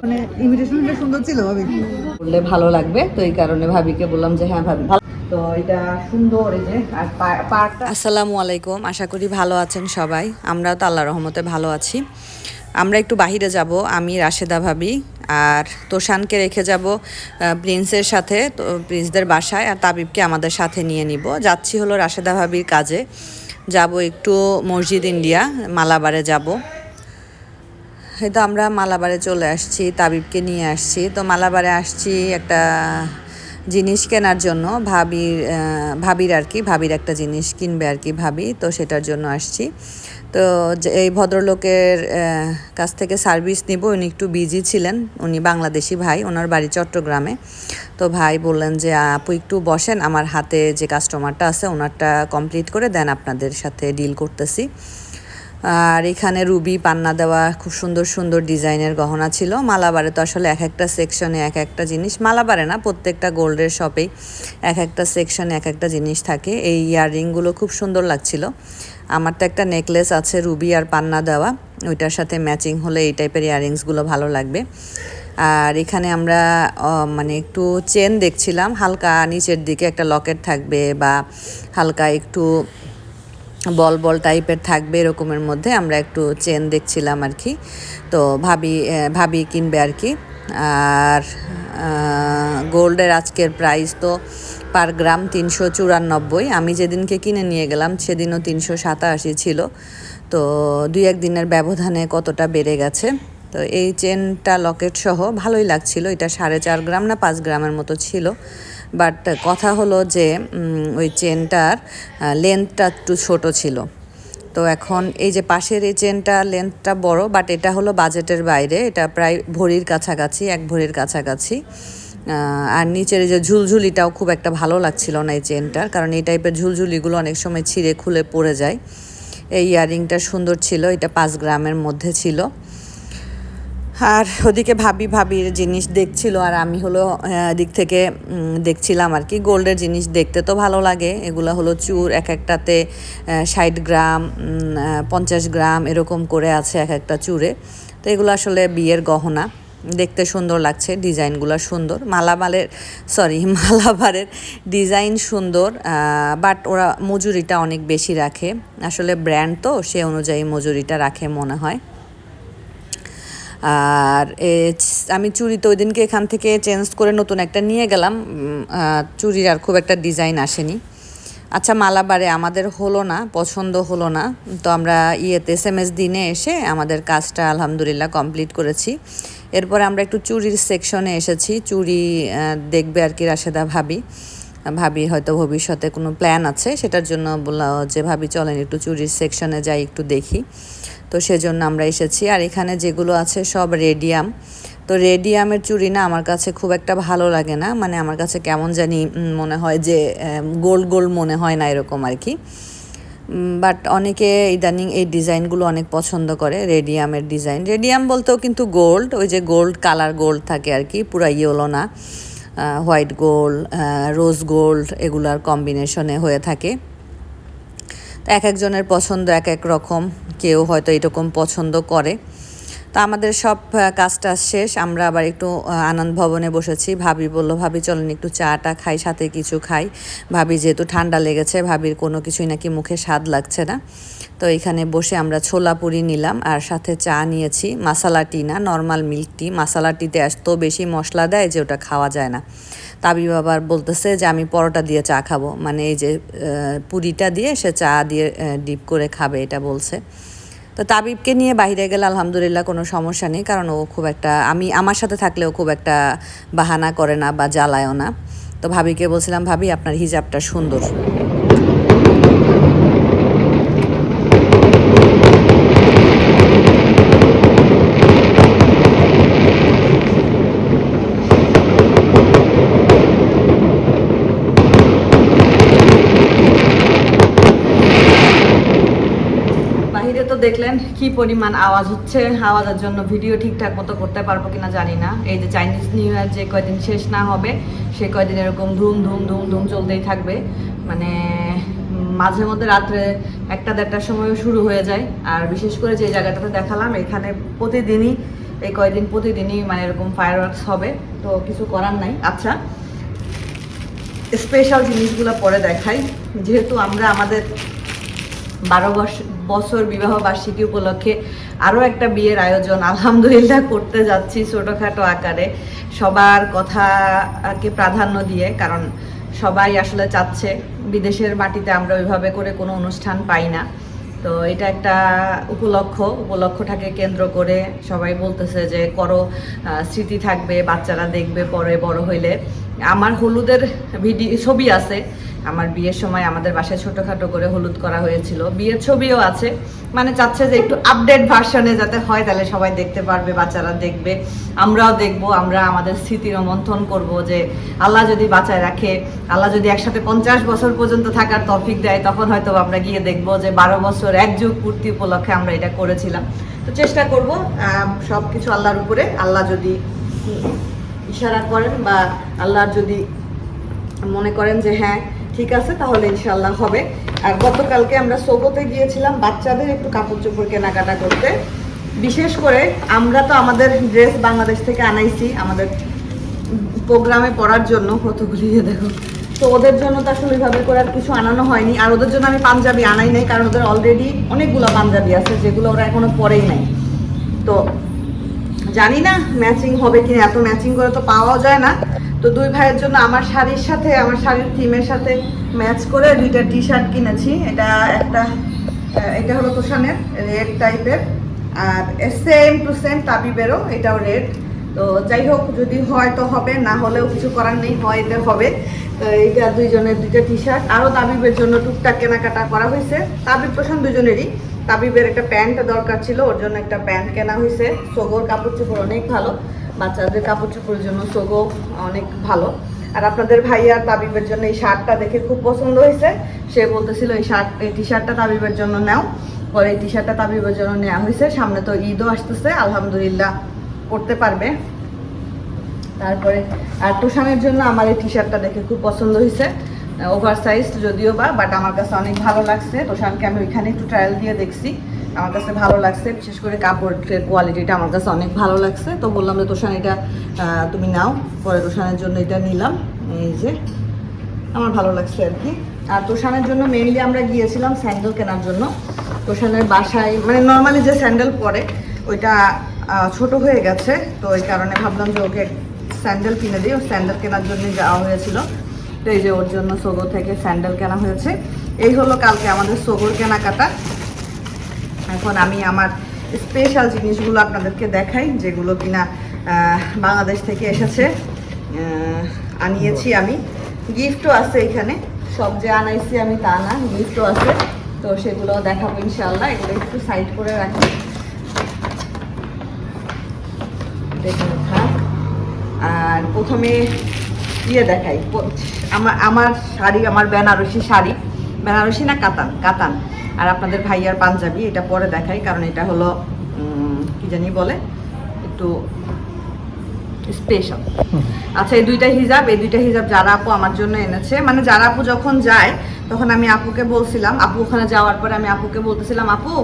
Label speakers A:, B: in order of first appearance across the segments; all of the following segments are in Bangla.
A: মানে ইমিটেশনটা সুন্দর ছিল ভাবি।
B: বললে ভালো লাগবে তো এই কারণে ভাবিকে বললাম যে হ্যাঁ ভাবি তো এটা সুন্দর এই যে আর পা- আসসালামু আলাইকুম আশা করি ভালো আছেন সবাই। আমরাও তো আল্লাহ রহমতে ভালো আছি। আমরা একটু বাহিরে যাব আমি রাশেদা ভাবি আর তোষানকে রেখে যাব প্রিন্সের সাথে তো প্রিন্সদের বাসায় আর তাবিবকে আমাদের সাথে নিয়ে নিব। যাচ্ছি হলো রাশেদা ভাবির কাজে। যাব একটু মসজিদ ইন্ডিয়া, মালাবারে যাব। হয়তো আমরা মালাবারে চলে আসছি, তাবিবকে নিয়ে আসছি। তো মালাবারে আসছি একটা জিনিস কেনার জন্য, ভাবির ভাবির আর কি, ভাবির একটা জিনিস কিনবে আর কি ভাবি, তো সেটার জন্য আসছি। তো এই ভদ্রলোকের কাছ থেকে সার্ভিস নিব। উনি একটু বিজি ছিলেন। উনি বাংলাদেশি ভাই, ওনার বাড়ি চট্টগ্রামে। তো ভাই বললেন যে, আপু একটু বসেন, আমার হাতে যে কাস্টমারটা আছে, ওনারটা কমপ্লিট করে দেন, আপনাদের সাথে ডিল করতেছি। আর এখানে রুবি, পান্না দেওয়া, খুব সুন্দর সুন্দর ডিজাইনের গহনা ছিল। মালাবারে তো আসলে এক একটা সেকশনে এক একটা জিনিস, মালাবারে না, প্রত্যেকটা গোল্ডের শপেই এক একটা সেকশনে এক একটা জিনিস থাকে। এই ইয়াররিংগুলো খুব সুন্দর লাগছিল। আমার তো একটা নেকলেস আছে রুবি আর পান্না দেওয়া। ওইটার সাথে ম্যাচিং হলে এই টাইপের ইয়াররিংসগুলো ভালো লাগবে। আর এখানে আমরা মানে একটু চেন দেখছিলাম, হালকা নিচের দিকে একটা লকেট থাকবে বা হালকা একটু বল বল টাইপের থাকবে এরকমের মধ্যে আমরা একটু চেন দেখছিলাম আর কি। তো ভাবি ভাবি কিনবে আর কি। আর গোল্ডের আজকের প্রাইস তো পার গ্রাম তিনশো চুরানব্বই। আমি যেদিনকে কিনে নিয়ে গেলাম সেদিনও তিনশো সাতাশি ছিল। তো দুই এক দিনের ব্যবধানে কতটা বেড়ে গেছে? তো এই চেনটা লকেট সহ ভালোই লাগছিল। এটা সাড়ে চার গ্রাম না পাঁচ গ্রামের মতো ছিল। বাট কথা হলো যে ওই চেনটার লেন্থটা একটু ছোট ছিল। তো এখন এই যে পাশের এই চেনটা লেন্থটা বড় বাট এটা হলো বাজেটের বাইরে। এটা প্রায় ভরির কাছাকাছি, এক ভরির কাছাকাছি। আর নিচের যে ঝুলঝুলিটাও খুব একটা ভালো লাগছিল না এই চেনটার কারণ এই টাইপের ঝুলঝুলিগুলো অনেক সময় ছিঁড়ে খুলে পড়ে যায়। এই ইয়াররিংটা সুন্দর ছিল, এটা পাঁচ গ্রামের মধ্যে ছিল। আর ওদিকে ভাবি ভাবির জিনিস দেখছিল আর আমি হলো দিক থেকে দেখছিলাম আর কি গোল্ডের জিনিস দেখতে তো ভালো লাগে। এগুলো হলো চুর, এক একটাতে ষাট গ্রাম পঞ্চাশ গ্রাম এরকম করে আছে এক একটা চুরে। তো এগুলো আসলে বিয়ের গহনা। দেখতে সুন্দর লাগছে, ডিজাইনগুলো সুন্দর। মালামালের সরি মালাবারের ডিজাইন সুন্দর বাট ওরা মজুরিটা অনেক বেশি রাখে। আসলে ব্র্যান্ড তো, সে অনুযায়ী মজুরিটা রাখে মনে হয়। আর আমি চুড়ি তো ওই দিনকে এখান থেকে চেঞ্জ করে নতুন একটা নিয়ে গেলাম। চুড়ির আর খুব একটা ডিজাইন আসেনি। আচ্ছা মালাবারে আমাদের হলো না পছন্দ হলো না। তো আমরা ইয়েতে এস এম এস দিনে এসে আমাদের কাজটা আলহামদুলিল্লাহ কমপ্লিট করেছি। এরপরে আমরা একটু চুরির সেকশনে এসেছি। আহ, দেখবে আর কি রাশেদা ভাবি। ভাবি হয়তো ভবিষ্যতে কোনো প্ল্যান আছে সেটার জন্য বললাম যে ভাবি চলেন একটু চুরির সেকশনে যাই একটু দেখি। তো সেজন্য আমরা এসেছি। আর এখানে যেগুলো আছে সব রেডিয়াম। তো রেডিয়ামের চুড়ি না আমার কাছে খুব একটা ভালো লাগে না। মানে আমার কাছে কেমন জানি মনে হয় যে গোল গোল মনে হয় না এরকম আর কি। বাট অনেকে ইদানিং এই ডিজাইনগুলো অনেক পছন্দ করে, রেডিয়ামের ডিজাইন। রেডিয়াম বলতেও কিন্তু গোল্ড, ওই যে গোল্ড, কালার গোল্ড থাকে আর কি, পুরা ইয়েলো না। হোয়াইট গোল্ড রোজ গোল্ড এগুলার কম্বিনেশনে হয়ে থাকে। এক একজনের পছন্দ এক এক রকম। কেউ হয়তো এরকম পছন্দ করে। তো আমাদের সব কাজটা শেষ। আমরা আবার একটু আনন্দ ভবনে বসেছি। ভাবি বলল, ভাবি, চলেন একটু চাটা খাই, সাথে কিছু খাই। ভাবি, যেহেতু ঠান্ডা লেগেছে, ভাবির কোনো কিছুই নাকি মুখে স্বাদ লাগছে না। তো এখানে বসে আমরা ছোলা পুরি নিলাম আর সাথে চা নিয়েছি। মাসালা টি না, নর্মাল মিল্ক টি। মাসালা টিতে এত বেশি মশলা দেয় যে ওটা খাওয়া যায় না। তাবি বাবার বলতেছে যে, আমি পরোটা দিয়ে চা খাব। মানে এই যে পুরিটা দিয়ে সে চা দিয়ে ডিপ করে খাবে, এটা বলছে। তো তাবিবকে নিয়ে বাইরে গেলে আলহামদুলিল্লাহ কোনো সমস্যা নেই, কারণ ও খুব একটা, আমি, আমার সাথে থাকলেও খুব একটা বাহানা করে না বা জ্বালায়ও না। তো ভাবিকে বলছিলাম, ভাবি, আপনার হিজাবটা সুন্দর বাহিরে তো দেখলেন কি পরিমাণ আওয়াজ হচ্ছে, আওয়াজের জন্য ভিডিও ঠিকঠাক মতো করতে পারব কিনা জানি না। এই যে চাইনিজ নিউ ইয়ার যে কয়দিন শেষ না হবে, সে কয়দিন এরকম ধুম ধুম ধুম ধুম চলতেই থাকবে। মানে মাঝে মধ্যে রাত্রে একটা দেড়টার সময়ও শুরু হয়ে যায়। আর বিশেষ করে যে জায়গাটাতে দেখালাম, এখানে প্রতিদিনই, এই কয়দিন প্রতিদিনই মানে এরকম ফায়ার হবে। তো কিছু করার নাই। আচ্ছা স্পেশাল জিনিসগুলো পরে দেখাই। যেহেতু আমরা আমাদের বারো বছ- বছর বিবাহ বার্ষিকী উপলক্ষে আরও একটা বিয়ের আয়োজন আলহামদুলিল্লাহ করতে যাচ্ছি ছোটোখাটো আকারে। সবার কথাকে প্রাধান্য দিয়ে, কারণ সবাই আসলে চাচ্ছে বিদেশের মাটিতে আমরা ওইভাবে করে কোনো অনুষ্ঠান পাই না। তো এটা একটা উপলক্ষ, উপলক্ষটাকে কেন্দ্র করে সবাই বলতেছে যে করো স্মৃতি থাকবে, বাচ্চারা দেখবে পরে বড় হইলে। আমার হলুদের ভিডিও ছবি আছে। আমার বিয়ের সময় আমাদের বাসায় ছোটোখাটো করে হলুদ করা হয়েছিল। বিয়ের ছবিও আছে। মানে চাচ্ছে যে একটু আপডেট ভার্সনে যাতে হয়, তাহলে সবাই দেখতে পারবে, বাচ্চারা দেখবে। আমরাও দেখব, আমরা আমাদের স্মৃতির মন্থন করব যে আল্লাহ যদি বাঁচায় রাখে, আল্লাহ যদি একসাথে পঞ্চাশ বছর পর্যন্ত থাকার তফিক দেয়, তখন হয়তো আমরা গিয়ে দেখব যে বারো বছর এক যুগ পূর্তি উপলক্ষে আমরা এটা করেছিলাম। তো চেষ্টা করব সব কিছু আল্লাহর উপরে। আল্লাহ যদি ইশারা করেন বা আল্লাহ যদি মনে করেন যে হ্যাঁ ঠিক আছে, তাহলে ইনশাল্লাহ হবে। আর গতকালকে আমরা সোগোতে গিয়েছিলাম বাচ্চাদের একটু কাপড় চোপড় কেনাকাটা করতে। বিশেষ করে আমরা তো আমাদের ড্রেস বাংলাদেশ থেকে আনাইছি আমাদের প্রোগ্রামে পড়ার জন্য কতগুলি ইয়ে দেখো। তো ওদের জন্য তো আসলে ওইভাবে করে আর কিছু আনানো হয়নি। আর ওদের জন্য আমি পাঞ্জাবি আনাই নাই, কারণ ওদের অলরেডি অনেকগুলো পাঞ্জাবি আছে, যেগুলো ওরা এখনও পরেই নাই। তো জানি না ম্যাচিং হবে কিনা, এত ম্যাচিং করে তো পাওয়াও যায় না। তো দুই ভাইয়ের জন্য আমার শাড়ির সাথে, আমার শাড়ির থিমের সাথে ম্যাচ করে দুইটা টি শার্ট কিনেছি। এটা একটা এটা হলো তোষানের রেড টাইপের আর সেম টু সেম তাবিবেরও এটাও রেড তো যাই হোক, যদি হয় তো হবে, না হলেও কিছু করার নেই, হয় এটা হবে। তো এইটা দুইজনের দুইটা টি শার্ট আরও তাবিবের জন্য টুকটাক কেনাকাটা করা হয়েছে। তাবিব প্রশান দুজনেরই। তাবিবের একটা প্যান্ট দরকার ছিল, ওর জন্য একটা প্যান্ট কেনা হয়েছে। সোগোর কাপড় চোপড় অনেক ভালো। বাচ্চাদের কাপড় চোপড়ের জন্য সোগো অনেক ভালো। আর আপনাদের ভাইয়ার তাবিবের জন্য এই শার্টটা দেখে খুব পছন্দ হয়েছে। সে বলতেছিল, এই শার্ট, এই টি শার্টটা তাবিবের জন্য নাও। পরে এই টি শার্টটা তাবিবের জন্য নেওয়া হয়েছে। সামনে তো ঈদও আসতেছে, আলহামদুলিল্লাহ করতে পারবে। তারপরে আর তোষানের জন্য আমার এই টি শার্টটা দেখে খুব পছন্দ হয়েছে। ওভার সাইজ যদিও বা বাট আমার কাছে অনেক ভালো লাগছে। তোষানকে আমি ওইখানে একটু ট্রায়াল দিয়ে দেখছি। আমার কাছে ভালো লাগছে। বিশেষ করে কাপড়ের কোয়ালিটিটা আমার কাছে অনেক ভালো লাগছে। তো বললাম যে, তোষান, এটা তুমি নাও। পরে তোষানের জন্য এটা নিলাম। এই যে, আমার ভালো লাগছে আর কি। আর তোষানের জন্য মেনলি আমরা গিয়েছিলাম স্যান্ডেল কেনার জন্য। তোষানের বাসায় মানে নর্মালি যে স্যান্ডেল পরে, ওইটা ছোট হয়ে গেছে। তো ওই কারণে ভাবলাম যে, ওকে স্যান্ডেল কিনে দিই। ও স্যান্ডেল কেনার জন্য যাওয়া হয়েছিল। তো এই যে, ওর জন্য সোগো থেকে স্যান্ডেল কেনা হয়েছে। এই হলো কালকে আমাদের সোগোর কেনাকাটা। এখন আমি আমার স্পেশাল জিনিসগুলো আপনাদেরকে দেখাই, যেগুলো কিনা বাংলাদেশ থেকে এসেছে। আনিয়েছি আমি। গিফটও আছে এখানে। সব যে আনাইছি আমি তা না গিফটও আছে। তো সেগুলো দেখাবো ইনশাল্লাহ এগুলো একটু সাইড করে রাখি। আর প্রথমে ইয়ে দেখাই। আমার আমার শাড়ি, আমার বেনারসি শাড়ি। বেনারসি না কাতান? কাতান। আর আপনাদের ভাইয়ার পাঞ্জাবি, এটা পরে দেখাই, কারণ এটা হলো কি জানি বলে, একটু স্পেশাল আচ্ছা এই দুইটা হিজাব, এই দুইটা হিজাব যারা আপু আমার জন্য এনেছে মানে যারা আপু যখন যায়, তখন আমি আপুকে বলছিলাম, আপু ওখানে যাওয়ার পরে আমি আপুকে বলতেছিলাম, আপু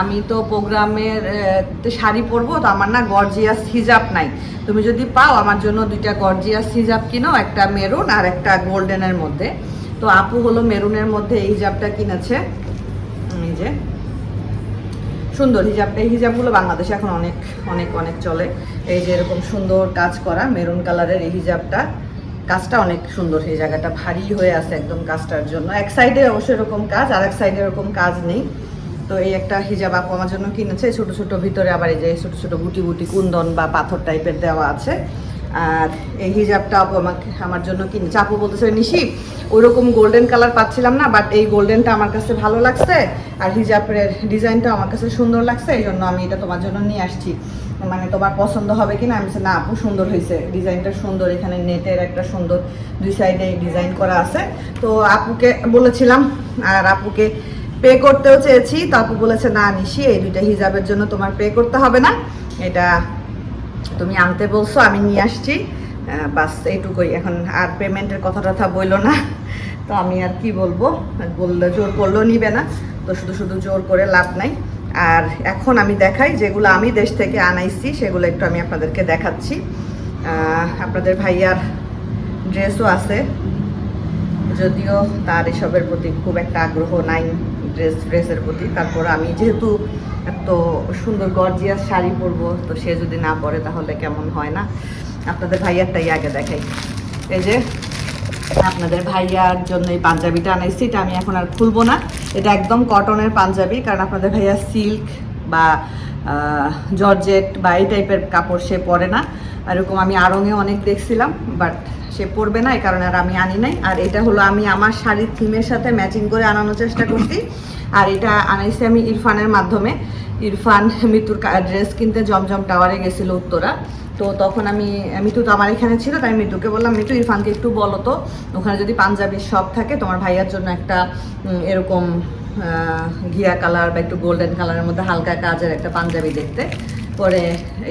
B: আমি তো প্রোগ্রামের শাড়ি পরবো, তো আমার না গর্জিয়াস হিজাব নাই। তুমি যদি পাও, আমার জন্য দুইটা গর্জিয়াস হিজাব কিনো, একটা মেরুন আর একটা গোল্ডেনের মধ্যে। তো আপু হলো মেরুনের মধ্যে এই হিজাবটা কিনেছে। যে সুন্দর হিজাবটা এই হিজাবগুলো বাংলাদেশে এখন অনেক অনেক অনেক চলে। এই যে এরকম সুন্দর কাজ করা মেরুন কালারের এই হিজাবটা, কাজটা অনেক সুন্দর এই জায়গাটা, ভারী হয়ে আছে একদম কাজটার জন্য। এক সাইডে অবশ্যই এরকম কাজ, আর এক সাইডে এরকম কাজ নেই। তো এই একটা হিজাব আপু আমার জন্য কিনেছে ছোট ছোট ভিতরে আবার এই যে ছোট ছোট গুটি গুটি কুন্দন বা পাথর টাইপের দেওয়া আছে। আর এই হিজাবটা আপু আমাকে আমার জন্য কিনেছে আপু বলতেছে, নিশি, ওইরকম গোল্ডেন কালার পাচ্ছিলাম না বাট এই গোল্ডেনটা আমার কাছে ভালো লাগছে আর হিজাবের ডিজাইনটা আমার কাছে সুন্দর লাগছে, এই জন্য আমি এটা তোমার জন্য নিয়ে আসছি। মানে তোমার পছন্দ হবে কিনা? আমি না আপু, সুন্দর হয়েছে। ডিজাইনটা সুন্দর, এখানে নেটের একটা সুন্দর দুই সাইডে ডিজাইন করা আছে। তো আপুকে বলেছিলাম, আর আপুকে পে করতেও চেয়েছি। তো আপু বলেছে, না নিশি, এই দুইটা হিজাবের জন্য তোমার পে করতে হবে না। এটা তুমি আনতে বলছো, আমি নিয়ে আসছি। বাস এইটুকুই। এখন আর পেমেন্টের কথা টথা বইলো না। তো আমি আর কি বলব? বললে জোর করলেও নিবে না। তো শুধু শুধু জোর করে লাভ নাই। আর এখন আমি দেখাই যেগুলো আমি দেশ থেকে আনাইছি, সেগুলো একটু আমি আপনাদেরকে দেখাচ্ছি। আপনাদের ভাইয়ার ড্রেসও আছে। যদিও তার এসবের প্রতি খুব একটা আগ্রহ নাই ড্রেস ড্রেসের প্রতি। তারপর আমি যেহেতু এত সুন্দর গর্জিয়াস শাড়ি পরবো, তো সে যদি না পরে তাহলে কেমন হয় না? আপনাদের ভাইয়ারটাই আগে দেখাই। এই যে, আপনাদের ভাইয়ার জন্য এই পাঞ্জাবিটা আনাইছি, এটা আমি এখন আর খুলবো না। এটা একদম কটনের পাঞ্জাবি, কারণ আপনাদের ভাইয়া সিল্ক বা জর্জেট বা এই টাইপের কাপড় সে পরে না। এরকম আমি আড়ঙে অনেক দেখছিলাম বাট সে পরবে না, এই কারণে আর আমি আনি নাই। আর এটা হলো আমি আমার শাড়ির থিমের সাথে ম্যাচিং করে আনানোর চেষ্টা করছি। আর এটা আনাইছি আমি ইরফানের মাধ্যমে। ইরফান মিতুর ড্রেস কিনতে জমজম টাওয়ারে গেছিল উত্তরা। তো তখন আমি, মিতু তো আমার এখানে ছিল, তাই মিতুকে বললাম, মিতু, ইরফানকে একটু বলো তো, ওখানে যদি পাঞ্জাবির শপ থাকে, তোমার ভাইয়ার জন্য একটা এরকম ঘিয়া কালার বা একটু গোল্ডেন কালারের মধ্যে হালকা কাজের একটা পাঞ্জাবি দেখতে। পরে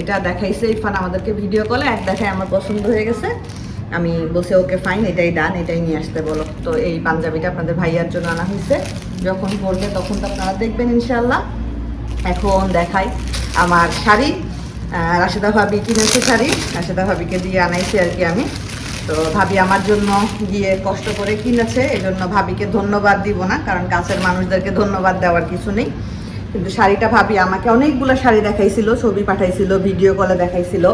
B: এটা দেখাইছে ইরফান আমাদেরকে ভিডিও কলে এক দেখায় আমার পছন্দ হয়ে গেছে। আমি বসে ওকে ফাইন এটাই ডান এটাই নিয়ে আসতে বলো। তো এই পাঞ্জাবিটা আপনাদের ভাইয়ার জন্য আনা হয়েছে। যখন পরবে তখন তো আপনারা দেখবেন ইনশাল্লাহ এখন দেখাই আমার শাড়ি। রাশেদা ভাবি কিনেছে শাড়ি। রাশেদা ভাবিকে দিয়ে আনাইছি আর কি আমি। তো ভাবি আমার জন্য গিয়ে কষ্ট করে কিনেছে এই জন্য ভাবিকে ধন্যবাদ দিব না, কারণ কাছের মানুষদেরকে ধন্যবাদ দেওয়ার কিছু নেই। কিন্তু শাড়িটা ভাবি আমাকে অনেকগুলো শাড়ি দেখাইছিল, ছবি পাঠাইছিল ভিডিও কলে দেখাইছিল।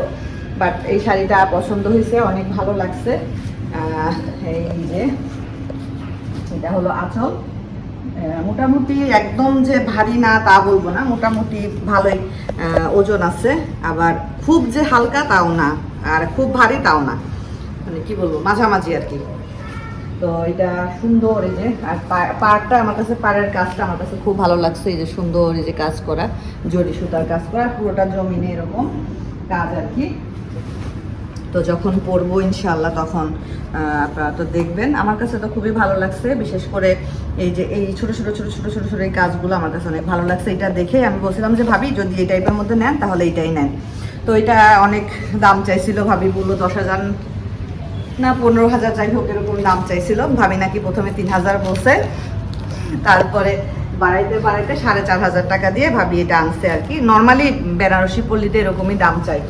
B: বাট এই শাড়িটা পছন্দ হয়েছে, অনেক ভালো লাগছে। এই যে, এটা হলো আঁচল। মোটামুটি একদম যে ভারী না তা বলব না, মোটামুটি ভালোই ওজন আছে। আবার খুব যে হালকা তাও না, আর খুব ভারী তাও না। মানে কি বলব, মাঝামাঝি আর কি। তো এটা সুন্দর এই যে, আর পাড়টা আমার কাছে, পাড়ের কাজটা আমার কাছে খুব ভালো লাগছে, এই যে সুন্দর এই যে কাজ করা জরি সুতার কাজ করা, পুরোটা জমিনে এরকম কাজ আর কি। তো যখন পড়ব ইনশাল্লাহ তখন আপনারা তো দেখবেন। আমার কাছে তো খুবই ভালো লাগছে, বিশেষ করে এই যে এই ছোট ছোট ছোট ছোট ছোট ছোট এই কাজগুলো আমার কাছে অনেক ভালো লাগছে। এটা দেখে আমি বলছিলাম যে, ভাবি, যদি এই টাইপের মধ্যে নেন, তাহলে এইটাই নেন। তো এটা অনেক দাম চাইছিল, ভাবি বলল দশ হাজার না পনেরো হাজার, যাই হোক, এরকম দাম চাইছিল। ভাবি নাকি প্রথমে তিন হাজার বলছে। তারপরে বাড়াইতে বাড়াইতে সাড়ে চার হাজার টাকা দিয়ে ভাবি এটা আনছে আর কি। নর্মালি বেনারসি পল্লীতে এরকমই দাম চাই।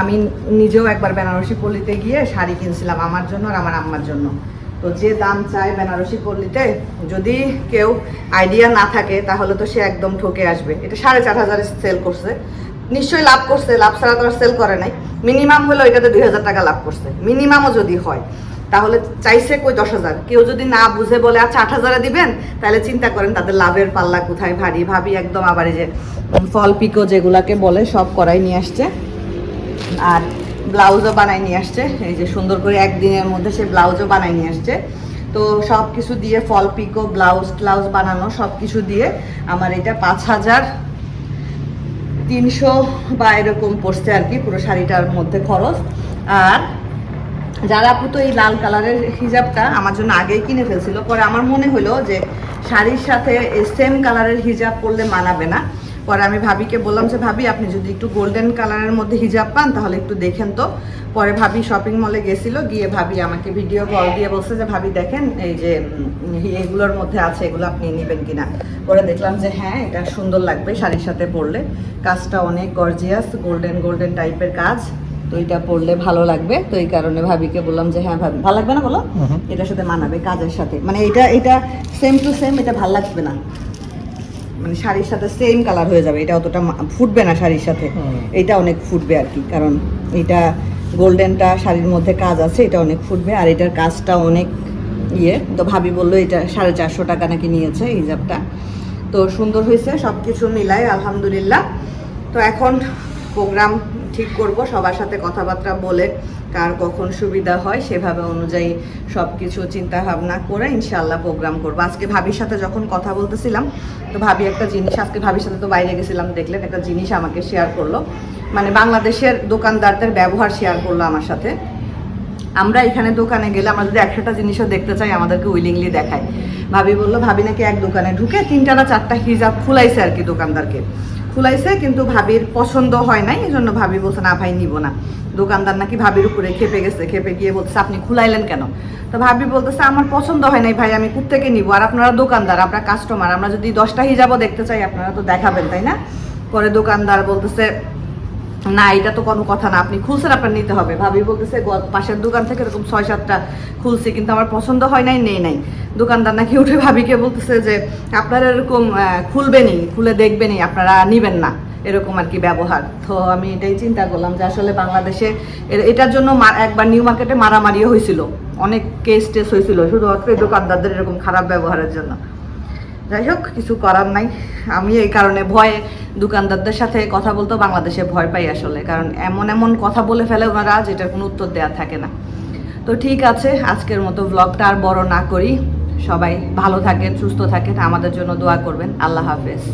B: আমি নিজেও একবার বেনারসি পল্লীতে গিয়ে শাড়ি কিনছিলাম আমার জন্য আর আমার আম্মার জন্য। তো যে দাম চায় বেনারসি পল্লীতে, যদি কেউ আইডিয়া না থাকে, তাহলে তো সে একদম ঠকে আসবে। এটা সাড়ে চার হাজারে সেল করছে। নিশ্চয়ই লাভ করছে, লাভ ছাড়া তো আর সেল করে নাই। মিনিমাম হলো এটাতে দুই হাজার টাকা লাভ করছে। মিনিমামও যদি হয়, তাহলে চাইছে কই দশ হাজার? কেউ যদি না বুঝে বলে আচ্ছা আট হাজারে দিবেন? তাহলে চিন্তা করেন তাদের লাভের পাল্লা কোথায়, ভারী ভাবি একদম আবার এই যে ফল পিকো যেগুলাকে বলে, সব করাই নিয়ে আসছে। আর ব্লাউজও বানাই নিয়ে আসছে। এই যে সুন্দর করে একদিনের মধ্যে সে ব্লাউজও বানাই নিয়ে আসছে। তো সব কিছু দিয়ে ফল, পিকো, ব্লাউজ ট্লাউজ বানানো সব কিছু দিয়ে আমার এটা পাঁচ হাজার তিনশো বা এরকম পড়ছে আর কি পুরো শাড়িটার মধ্যে খরচ। আর যারা আপু তো এই লাল কালারের হিজাবটা আমার জন্য আগেই কিনে ফেলছিল, পরে আমার মনে হলো যে শাড়ির সাথে সেম কালারের হিজাব পরলে মানাবে না। পরে আমি ভাবিকে বললাম যে ভাবি আপনি যদি একটু গোল্ডেন কালারের মধ্যে হিজাব পান তাহলে একটু দেখেন তো। পরে ভাবি শপিং মলে গেছিল গিয়ে ভাবি আমাকে ভিডিও কল দিয়ে বলছে যে ভাবি দেখেন এই যে এগুলোর মধ্যে আছে এগুলো আপনি নেবেন কিনা? পরে দেখলাম যে হ্যাঁ এটা সুন্দর লাগবে শাড়ির সাথে পরলে। কাজটা অনেক গর্জিয়াস গোল্ডেন গোল্ডেন টাইপের কাজ। তো এটা পরলে ভালো লাগবে। তো এই কারণে ভাবিকে বললাম যে হ্যাঁ ভাবি ভালো লাগবে না বলো? এটার সাথে মানাবে কাজের সাথে। মানে এটা এটা সেম টু সেম এটা ভালো লাগবে না। মানে শাড়ির সাথে সেম কালার হয়ে যাবে। এটা অতটা ফুটবে না শাড়ির সাথে। এটা অনেক ফুটবে আর কি। কারণ এটা গোল্ডেনটা শাড়ির মধ্যে কাজ আছে এটা অনেক ফুটবে। আর এটার কাজটা অনেক ইয়ে। তো ভাবি বলল এটা সাড়ে চারশো টাকা নাকি নিয়েছে এই হিজাবটা? তো সুন্দর হয়েছে সব কিছু মিলায় আলহামদুলিল্লাহ। তো এখন প্রোগ্রাম ঠিক করব, সবার সাথে কথাবার্তা বলে কার কখন সুবিধা হয় সেভাবে অনুযায়ী সব কিছু চিন্তা ভাবনা করে ইনশাল্লাহ প্রোগ্রাম করব। আজকে ভাবির সাথে যখন কথা বলতেছিলাম, তো ভাবি একটা জিনিস, আজকে ভাবির সাথে তো বাইরে গেছিলাম, দেখলেন একটা জিনিস আমাকে শেয়ার করল। মানে বাংলাদেশের দোকানদারদের ব্যবহার শেয়ার করল আমার সাথে। আমরা এখানে দোকানে গেলে আমরা যদি একশোটা জিনিসও দেখতে চাই, আমাদেরকে উইলিংলি দেখায়। ভাবি বলল, ভাবি নাকি এক দোকানে ঢুকে তিনটা না চারটা হিজাব খুলাইছে আর কি দোকানদারকে। খুলাইছে কিন্তু ভাবির পছন্দ হয় নাই এই জন্য ভাবি বলছে, না ভাই, নিব না। দোকানদার নাকি ভাবির উপরে খেপে গেছে, খেপে গিয়ে বলছে, আপনি খুলাইলেন কেন? তো ভাবি বলতেছে, আমার পছন্দ হয় নাই ভাই, আমি থেকে নিব? আর আপনারা দোকানদার আপনারা কাস্টমার আমরা যদি দশটা হিজাবও দেখতে চাই, আপনারা তো দেখাবেন, তাই না? পরে দোকানদার বলতেছে না, এটা তো কোনো কথা না। আপনি খুলছেন, আপনার নিতে হবে। ভাবি বলতেছে পাশের দোকান থেকে এরকম ছয়, সাতটা খুলছি, কিন্তু আমার পছন্দ হয় নাই, নেই নাই। দোকানদার নাকি উঠে ভাবিকে বলতেছে যে, আপনারা এরকম খুলবেনই খুলে দেখবেনই আপনারা নিবেন না। এরকম আর কি ব্যবহার। তো আমি এটাই চিন্তা করলাম যে, আসলে বাংলাদেশে এটার জন্য একবার নিউ মার্কেটে মারামারিও হয়েছিল। অনেক কেস টেস হয়েছিল, শুধুমাত্র দোকানদারদের এরকম খারাপ ব্যবহারের জন্য। যাই হোক, কিছু করার নাই। আমি এই কারণে ভয়ে দোকানদারদের সাথে কথা বলতেও বাংলাদেশে ভয় পাই আসলে, কারণ এমন এমন কথা বলে ফেলে ওনারা যেটার কোনো উত্তর দেওয়া থাকে না। তো ঠিক আছে, আজকের মতো ব্লগটা আর বড় না করি। সবাই ভালো থাকেন, সুস্থ থাকেন, আমাদের জন্য দোয়া করবেন। আল্লাহ হাফেজ।